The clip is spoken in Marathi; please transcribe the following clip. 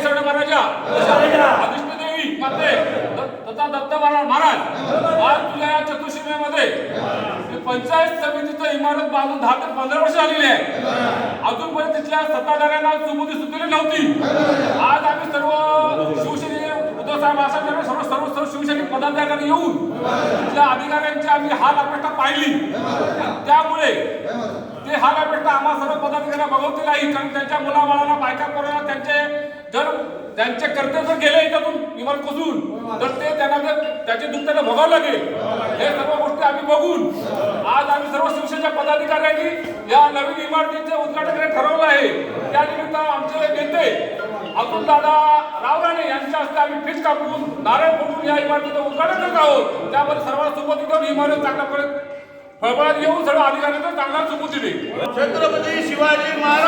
केसरड महाराजा. अधिष्ठ देवी माते. तथा दत्त महाराज. आज तुझ्या या चतुर्शिमेमध्ये पंचायत समितीचं इमारत बांधून दहा ते पंधरा वर्ष आलेली आहे. अजूनपर्यंत तिथल्या सत्ताधाऱ्यांना सुबुधी सुचलेली नव्हती. आज आम्ही सर्व शिवसेने उद्धव साहेब असा सर्व सर्व सर्व शिवसैनिक पदाधिकारी येऊन तिथल्या अधिकाऱ्यांची आम्ही हाल अपेक्षा पाहिली. त्यामुळे ते हाल अपेक्षा आम्हा सर्व पदाधिकाऱ्यांना बघवतील नाही कारण त्यांच्या मुलाबाळांना बायका पोरांना त्यांचे जर त्यांचे कर्तव्य गेले याच्यातून विमान कोसळून तर ते त्यांना त्याचे दुःख त्यांना भोगावं लागेल. हे सर्व गोष्टी आम्ही बघून आज आम्ही सर्व शिवसेनेच्या पदाधिकाऱ्यांनी या नवीन इमारतीचे उद्घाटन करायला ठरवलं आहे. त्यानिमित्त आमचे नेते अतुल दादा राव राणे यांच्या हस्ते आम्ही फिश कापून नारळ फोडून या इमारतीचं उद्घाटन करत आहोत. त्यामध्ये सर्वांना सोबत घेऊन इमारत चांगल्या फळफळात येऊन सर्व अधिकाऱ्यांना चांगला सुबोध दिले छत्रपती शिवाजी महाराज